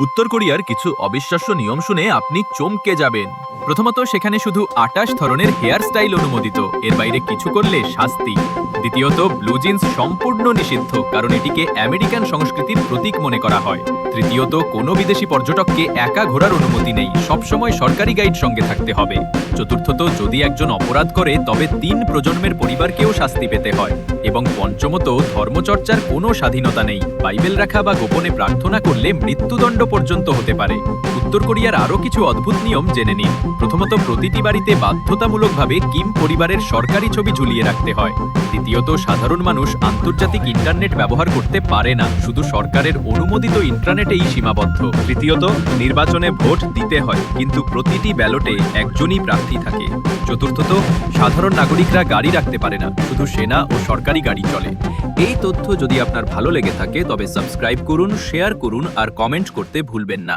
উত্তর কোরিয়ার কিছু অবিশ্বাস্য নিয়ম শুনে আপনি চমকে যাবেন। প্রথমত, সেখানে শুধু আটাশ ধরনের হেয়ার স্টাইল অনুমোদিত। এর বাইরে কিছু করলে শাস্তি। দ্বিতীয়ত, ব্লু জিন্স সম্পূর্ণ নিষিদ্ধ, কারণ এটিকে আমেরিকান সংস্কৃতির প্রতীক মনে করা হয়। তৃতীয়ত, কোনো বিদেশি পর্যটককে একা ঘোরার অনুমতি নেই। সবসময় সরকারি গাইড সঙ্গে থাকতে হবে। চতুর্থত, যদি একজন অপরাধ করে, তবে তিন প্রজন্মের পরিবারকেও শাস্তি পেতে হয়। এবং পঞ্চমত, ধর্মচর্চার কোনো স্বাধীনতা নেই। বাইবেল রাখা বা গোপনে প্রার্থনা করলে মৃত্যুদণ্ড পর্যন্ত হতে পারে। উত্তর কোরিয়ার আরও কিছু অদ্ভুত নিয়ম জেনে নিন। প্রথমত, প্রতিটি বাড়িতে বাধ্যতামূলকভাবে কিম পরিবারের সরকারি ছবি ঝুলিয়ে রাখতে হয়। দ্বিতীয়ত, সাধারণ মানুষ আন্তর্জাতিক ইন্টারনেট ব্যবহার করতে পারে না। শুধু সরকারের অনুমোদিত ইন্টারনেটেই সীমাবদ্ধ। তৃতীয়ত, নির্বাচনে ভোট দিতে হয়, কিন্তু প্রতিটি ব্যালটে একজনই প্রার্থী থাকে। চতুর্থত, সাধারণ নাগরিকরা গাড়ি রাখতে পারে না, শুধু সেনা ও সরকারি গাড়ি চলে। এই তথ্য যদি আপনার ভালো লেগে থাকে, তবে সাবস্ক্রাইব করুন, শেয়ার করুন, আর কমেন্ট করতে ভুলবেন না।